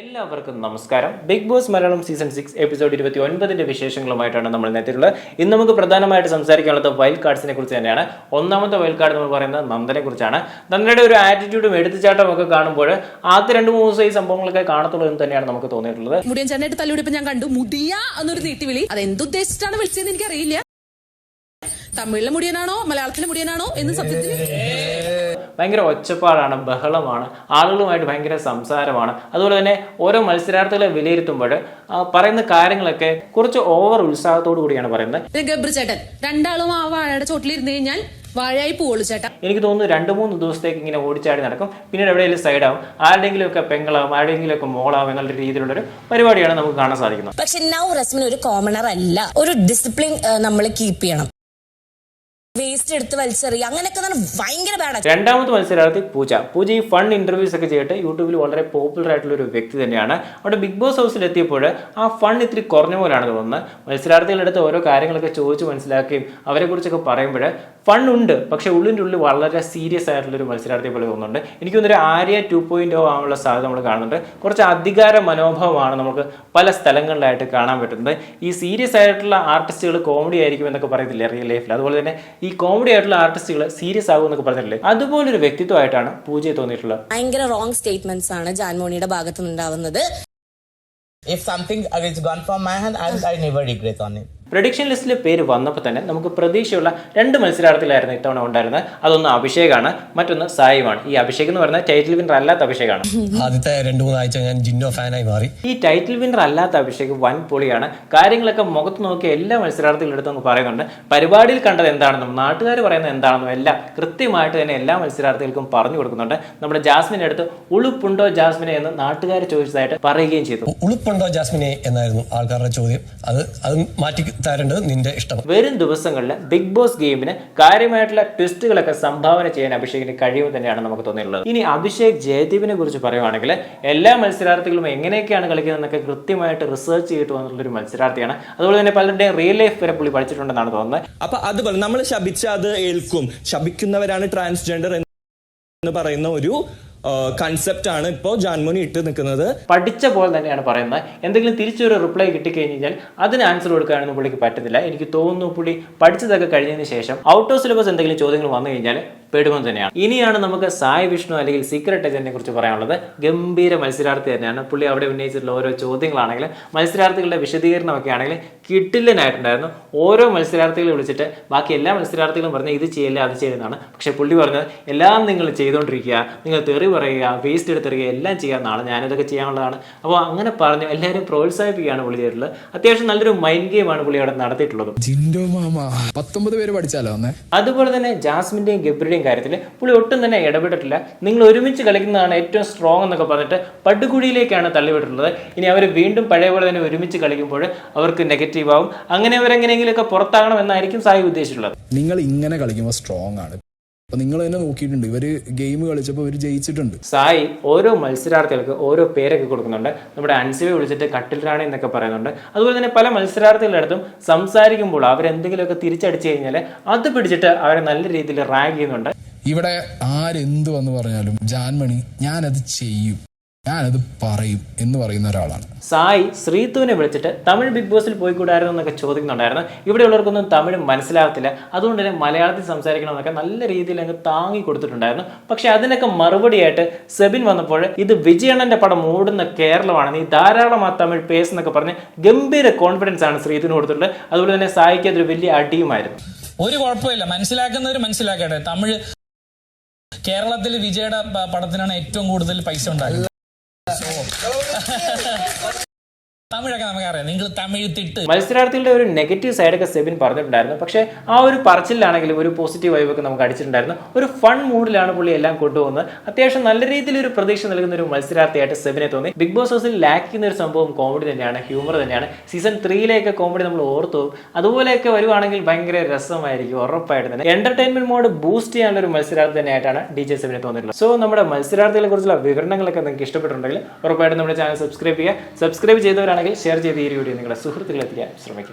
എല്ലാവർക്കും നമസ്കാരം. Bigg Boss Malayalam season six episode ഇരുപത്തി ഒൻപതിന്റെ വിശേഷങ്ങളുമായിട്ടാണ് നമ്മൾ ഇന്നെത്തിയിട്ടുള്ളത് ഇന്ന് നമുക്ക് പ്രധാനമായിട്ട് സംസാരിക്കാനുള്ളത് വൈൽഡ് കാർഡ്സിനെ കുറിച്ച് തന്നെയാണ്. ഒന്നാമത്തെ വൈൽഡ് കാർഡ് നമ്മൾ പറയുന്നത് നന്ദനെ കുറിച്ചാണ്. നന്ദനയുടെ ഒരു ആറ്റിറ്റ്യൂഡും എടുത്തുചാട്ടം ഒക്കെ കാണുമ്പോൾ ആദ്യ രണ്ട് മൂന്ന് ദിവസം ഈ സംഭവങ്ങളൊക്കെ കാണത്തുള്ളൂ എന്ന് തന്നെയാണ് നമുക്ക് തോന്നിയിട്ടുള്ളത്. മുടിയൻ ചേട്ടനായിട്ട് തല്ലുപിടിപ്പ് ഞാൻ കണ്ടു. മുടിയ എന്നൊരു നീട്ടിവിളി അത് എന്തുദ്ദേശിച്ചാണ് വിളിച്ചതെന്ന് എനിക്കറിയില്ല. തമിഴിലെ മുടിയനാണോ? മലയാളത്തിലെ മുടിയനാണോ? എന്ന് സത്യത്തിൽ ഭയങ്കര ഒച്ചപ്പാടാണ് ബഹളമാണ് ആളുകളുമായിട്ട് ഭയങ്കര സംസാരമാണ്. അതുപോലെ തന്നെ ഓരോ മത്സരാർത്ഥികളെ വിലയിരുത്തുമ്പോൾ പറയുന്ന കാര്യങ്ങളൊക്കെ കുറച്ച് ഓവർ ഉത്സാഹത്തോടു കൂടിയാണ് പറയുന്നത്. ഗബ്രു ചേട്ടൻ രണ്ടാളും ആ വാഴയുടെ ചോട്ടിലിരുന്ന് കഴിഞ്ഞാൽ വാഴയായി പോളു ചേട്ടാ. എനിക്ക് തോന്നുന്നു രണ്ട് മൂന്ന് ദിവസത്തേക്ക് ഇങ്ങനെ ഓടിച്ചാടി നടക്കും. പിന്നീട് എവിടെയെങ്കിലും സൈഡാവും ആരുടെങ്കിലും ഒക്കെ പെങ്ങളാവും ആരുടെങ്കിലും ഒക്കെ മോളാവും എന്നുള്ള രീതിയിലുള്ളൊരു പരിപാടിയാണ് നമുക്ക് കാണാൻ സാധിക്കുന്നത്. പക്ഷെ നൗ റസ്മിൻ ഒരു കോമണർ അല്ല. ഒരു ഡിസിപ്ലിൻ നമ്മൾ കീപ്പ് ചെയ്യണം. വേസ്റ്റ് എടുത്ത് വലിച്ചെറിയുക. അങ്ങനെയൊക്കെ ഭയങ്കര ബാഡ് രണ്ടാമത്തെ മത്സരാർത്ഥി പൂജ. പൂജ ഈ ഫൺ ഇന്റർവ്യൂസ് ഒക്കെ ചെയ്തിട്ട് യൂട്യൂബിൽ വളരെ പോപ്പുലർ ആയിട്ടുള്ള ഒരു വ്യക്തി തന്നെയാണ്. അവിടെ ബിഗ് ബോസ് ഹൗസിൽ എത്തിയപ്പോൾ ആ ഫൺ ഇത്തിരി കുറഞ്ഞ പോലെയാണ് തോന്നുന്നത് മത്സരാർത്ഥികളുടെ അടുത്ത് ഓരോ കാര്യങ്ങളൊക്കെ ചോദിച്ച് മനസ്സിലാക്കുകയും അവരെ കുറിച്ചൊക്കെ പറയുമ്പോൾ ഫൺ പക്ഷേ ഉള്ളിന്റെ ഉള്ളിൽ വളരെ സീരിയസ് ആയിട്ടുള്ളൊരു മത്സരാർത്ഥിയെ പോലെ തോന്നുന്നുണ്ട്. എനിക്ക് തോന്നുന്നു ഒരു ആര്യ ടു പോയിന്റ് ഓ ആവാനുള്ള സാധ്യത നമ്മൾ കാണുന്നുണ്ട്. കുറച്ച് അധികാര മനോഭാവമാണ് നമുക്ക് പല സ്ഥലങ്ങളിലായിട്ട് കാണാൻ പറ്റുന്നത്. ഈ സീരിയസ് ആയിട്ടുള്ള ആർട്ടിസ്റ്റുകൾ കോമഡി ആയിരിക്കും എന്നൊക്കെ പറയത്തില്ലേ റിയൽ ലൈഫിൽ അതുപോലെ തന്നെ ഈ കോമഡി ആയിട്ടുള്ള ആർട്ടിസ്റ്റുകൾ സീരിയസ് ആകും എന്നൊക്കെ പറഞ്ഞില്ലേ അതുപോലൊരു വ്യക്തിത്വമായിട്ടാണ് പൂജയെ തോന്നിയിട്ടുള്ളത്. ഭയങ്കര റോങ് സ്റ്റേറ്റ്മെന്റ്സ് ആണ് ജാൻമോണിയുടെ ഭാഗത്തുനിന്നുണ്ടാവുന്നത് if if something is gone from my hand, I, I never regret on it. Prediction ലിസ്റ്റിൽ പേര് വന്നപ്പോൾ തന്നെ നമുക്ക് പ്രതീക്ഷയുള്ള രണ്ട് മത്സരാർത്ഥികളായിരുന്നു ഇത്തവണ ഉണ്ടായിരുന്നത്. അതൊന്ന് അഭിഷേകാണ് മറ്റൊന്ന് സായിമാണ് ഈ അഭിഷേക് എന്ന് പറയുന്നത് ടൈറ്റിൽ വിന്നർ അല്ലാത്ത അഭിഷേകാണ്. ആദ്യത്തെ രണ്ട് മൂന്നാഴ്ച ഞാൻ ജിന്നോ ഫാനായി മാറി. ഈ ടൈറ്റിൽ വിന്നർ അല്ലാത്ത അഭിഷേക് വൻ പൊളിയാണ് കാര്യങ്ങളൊക്കെ മുഖത്ത് നോക്കി എല്ലാ മത്സരാർത്ഥികളെടുത്ത് നമുക്ക് പറയുന്നുണ്ട്. പരിപാടിയിൽ കണ്ടത് എന്താണെന്നും നാട്ടുകാർ പറയുന്നത് എന്താണെന്നും എല്ലാം കൃത്യമായിട്ട് തന്നെ എല്ലാ മത്സരാർത്ഥികൾക്കും പറഞ്ഞു കൊടുക്കുന്നുണ്ട്. നമ്മുടെ ജാസ്മിന്റെ അടുത്ത് ഉളുപ്പുണ്ടോ ജാസ്മിനെ എന്ന് നാട്ടുകാർ ചോദിച്ചതായിട്ട് പറയുകയും ചെയ്തു. ഉളുപ്പുണ്ടോ ജാസ്മിനെ എന്നായിരുന്നു ആൾക്കാരുടെ ചോദ്യം. അത് അത് മാറ്റി തരേണ്ടത് നിന്റെ ഇഷ്ടം വരും ദിവസങ്ങളിൽ ബിഗ് ബോസ് ഗെയിമിന് കാര്യമായിട്ടുള്ള ട്വിസ്റ്റുകളൊക്കെ സംഭാവന ചെയ്യാൻ അഭിഷേകിന് കഴിയും തന്നെയാണ് നമുക്ക് തോന്നിയിട്ടുള്ളത്. ഇനി അഭിഷേക് ജയദീപിനെ കുറിച്ച് പറയുവാണെങ്കിൽ എല്ലാ മത്സരാർത്ഥികളും എങ്ങനെയൊക്കെയാണ് കളിക്കുന്നതെന്നൊക്കെ കൃത്യമായിട്ട് റിസർച്ച് ചെയ്തിട്ട് വന്നിട്ടുള്ള ഒരു മത്സരാർത്ഥിയാണ്. അതുപോലെ തന്നെ പലരുടെയും റിയൽ ലൈഫ് വരെ പുള്ളി പഠിച്ചിട്ടുണ്ടെന്നാണ് തോന്നുന്നത്. അപ്പൊ അതുപോലെ നമ്മൾ ശപിച്ച അത് ഏൽക്കും. ശപിക്കുന്നവരാണ് ട്രാൻസ്ജെൻഡർ എന്ന് പറയുന്ന ഒരു കൺസെപ്റ്റ് ആണ് ഇപ്പോ ജാൻമോനി ഇട്ട് നിൽക്കുന്നത്. പഠിച്ച പോലെ തന്നെയാണ് പറയുന്നത്. എന്തെങ്കിലും തിരിച്ചൊരു റിപ്ലൈ കിട്ടിക്കഴിഞ്ഞാൽ അതിന് ആൻസർ കൊടുക്കാനൊന്നും പുള്ളിക്ക് പറ്റത്തില്ല. എനിക്ക് തോന്നുന്നു പുള്ളി പഠിച്ചതൊക്കെ കഴിഞ്ഞതിന് ശേഷം ഔട്ട് ഓഫ് സിലബസ് എന്തെങ്കിലും ചോദ്യങ്ങൾ വന്നു കഴിഞ്ഞാൽ പെടുമെന്ന് തന്നെയാണ്. ഇനിയാണ് നമുക്ക് സായ് വിഷ്ണു അല്ലെങ്കിൽ സീക്രട്ട് ഏജന്റിനെ കുറിച്ച് പറയാനുള്ളത്. ഗംഭീര മത്സരാർത്ഥി തന്നെയാണ്. പുള്ളി അവിടെ ഉന്നയിച്ചിട്ടുള്ള ഓരോ ചോദ്യങ്ങളാണെങ്കിൽ മത്സരാർത്ഥികളുടെ വിശദീകരണമൊക്കെ ആണെങ്കിൽ കിട്ടില്ലനായിട്ടുണ്ടായിരുന്നു. ഓരോ മത്സരാർത്ഥികളെ വിളിച്ചിട്ട് ബാക്കി എല്ലാ മത്സരാർത്ഥികളും പറഞ്ഞ ഇത് ചെയ്യില്ല അത് ചെയ്യുന്നതാണ് പക്ഷെ പുള്ളി പറഞ്ഞത് എല്ലാം നിങ്ങൾ ചെയ്തുകൊണ്ടിരിക്കുക നിങ്ങൾ തെറി പറയുക വേസ്റ്റ് എടുത്തെറിയുക എല്ലാം ചെയ്യാമെന്നാണ് ഞാനിതൊക്കെ ചെയ്യാനുള്ളതാണ്. അപ്പോൾ അങ്ങനെ പറഞ്ഞു എല്ലാവരും പ്രോത്സാഹിപ്പിക്കുകയാണ് പുള്ളി ചെയ്തിട്ടുള്ളത്. അത്യാവശ്യം നല്ലൊരു മൈൻഡ് ഗെയിമാണ് പുള്ളി അവിടെ നടത്തിയിട്ടുള്ളത്. പത്തൊമ്പത് പേര് പഠിച്ചാലോ അതുപോലെ തന്നെ ജാസ്മിന്റെയും ഗബ്രിയുടെയും കാര്യത്തിൽ പുള്ളി ഒട്ടും തന്നെ ഇടപെട്ടിട്ടില്ല. നിങ്ങൾ ഒരുമിച്ച് കളിക്കുന്നതാണ് ഏറ്റവും സ്ട്രോങ് എന്നൊക്കെ പറഞ്ഞിട്ട് പടുകുഴിയിലേക്കാണ് തള്ളിവിട്ടിട്ടുള്ളത്. ഇനി അവർ വീണ്ടും പഴയ പോലെ തന്നെ ഒരുമിച്ച് കളിക്കുമ്പോൾ അവർക്ക് നെഗറ്റീവ് ആവും. അങ്ങനെ അവരെങ്ങനെയെങ്കിലുമൊക്കെ പുറത്താകണം എന്നായിരിക്കും സായി ഉദ്ദേശിച്ചിട്ടുള്ളത്. നിങ്ങൾ ഇങ്ങനെ കളിക്കുമ്പോൾ സ്ട്രോങ് ആണ്. അപ്പൊ നിങ്ങൾ തന്നെ നോക്കിയിട്ടുണ്ട്. ഇവർ ഗെയിം കളിച്ചപ്പോൾ ഇവർ ജയിച്ചിട്ടുണ്ട്. സായി ഓരോ മത്സരാർത്ഥികൾക്ക് ഓരോ പേരൊക്കെ കൊടുക്കുന്നുണ്ട്. നമ്മുടെ അൻസിവെ വിളിച്ചിട്ട് കട്ടിൽ റാണി എന്നൊക്കെ പറയുന്നുണ്ട്. അതുപോലെ തന്നെ പല മത്സരാർത്ഥികളുടെ അടുത്തും സംസാരിക്കുമ്പോൾ അവരെന്തെങ്കിലുമൊക്കെ തിരിച്ചടിച്ചു കഴിഞ്ഞാൽ അത് പിടിച്ചിട്ട് അവരെ നല്ല രീതിയിൽ റാഗ് ചെയ്യുന്നുണ്ട്. ഇവിടെ ആരെന്ത് വന്ന് പറഞ്ഞാലും ജാൻമണി ഞാനത് ചെയ്യും. ഞാനത് പറയും എന്ന് പറയുന്ന ഒരാളാണ്. സായി ശ്രീത്തുവിനെ വിളിച്ചിട്ട് തമിഴ് ബിഗ് ബോസിൽ പോയിക്കൂടായിരുന്നു എന്നൊക്കെ ചോദിക്കുന്നുണ്ടായിരുന്നു. ഇവിടെയുള്ളവർക്കൊന്നും തമിഴ് മനസ്സിലാകത്തില്ല. അതുകൊണ്ട് തന്നെ മലയാളത്തിൽ സംസാരിക്കണമെന്നൊക്കെ നല്ല രീതിയിൽ അങ്ങ് താങ്ങി കൊടുത്തിട്ടുണ്ടായിരുന്നു. പക്ഷെ അതിനൊക്കെ മറുപടിയായിട്ട് സെബിൻ വന്നപ്പോൾ ഇത് വിജയണ്ണന്റെ പടം ഓടുന്ന കേരളമാണ്. നീ ധാരാളം ആ തമിഴ് പേസ് എന്നൊക്കെ പറഞ്ഞ് ഗംഭീര കോൺഫിഡൻസ് ആണ് ശ്രീത്തുവിന് കൊടുത്തിട്ടുള്ളത്. അതുപോലെ തന്നെ സായിക്ക് അതൊരു വലിയ അടിയുമായിരുന്നു. ഒരു കുഴപ്പമില്ല. മനസ്സിലാക്കുന്നവർ മനസ്സിലാക്കട്ടെ. തമിഴ് കേരളത്തിൽ വിജയുടെ പടത്തിനാണ് ഏറ്റവും കൂടുതൽ പൈസ そう。തമിഴൊക്കെ നമുക്കറിയാം. നിങ്ങൾ തമിഴ് തിട്ട് മത്സരാർത്ഥികളുടെ ഒരു നെഗറ്റീവ് സൈഡൊക്കെ സെബിൻ പറഞ്ഞിട്ടുണ്ടായിരുന്നു. പക്ഷേ ആ ഒരു പറച്ചിലാണെങ്കിലും ഒരു പോസിറ്റീവ് വൈബ് ഒക്കെ നമുക്ക് അടിച്ചിട്ടുണ്ടായിരുന്നു. ഒരു ഫൺ മൂഡിലാണ് പുള്ളി എല്ലാം കൊണ്ടുപോകുന്നത്. അത്യാവശ്യം നല്ല രീതിയിൽ ഒരു പ്രതീക്ഷ നൽകുന്ന ഒരു മത്സരാർത്ഥിയായിട്ട് സെബിനെ തോന്നി. ബിഗ് ബോസ് ഹൗസിൽ ലാക്ക് ചെയ്യുന്ന ഒരു സംഭവം കോമഡി തന്നെയാണ് ഹ്യൂമർ തന്നെയാണ്. സീസൺ ത്രീയിലേക്ക് കോമഡി നമ്മൾ ഓർത്തു. അതുപോലെയൊക്കെ വരുവാണെങ്കിൽ ഭയങ്കര രസമായിരിക്കും ഉറപ്പായിട്ട് തന്നെ. എന്റർടൈൻമെന്റ് മോഡ് ബൂസ്റ്റ് ചെയ്യാനുള്ള ഒരു മത്സരാർത്ഥി തന്നെയായിട്ടാണ് ഡി ജെ സെബിനെ തോന്നിയിട്ടുള്ളത്. സോ നമ്മുടെ മത്സരാർത്ഥികളെ കുറിച്ചുള്ള വിവരണങ്ങളൊക്കെ നിങ്ങൾക്ക് ഇഷ്ടപ്പെട്ടിട്ടുണ്ടെങ്കിൽ ഉറപ്പായിട്ടും നമ്മുടെ ചാനൽ സബ്സ്ക്രൈബ് ചെയ്യുക. സബ്സ്ക്രൈബ് ചെയ്തവരാണെങ്കിൽ ഷെയർ ചെയ്ത് ഈ വീഡിയോ നിങ്ങളുടെ സുഹൃത്തുക്കളെത്തിക്കാൻ ശ്രമിക്കുക.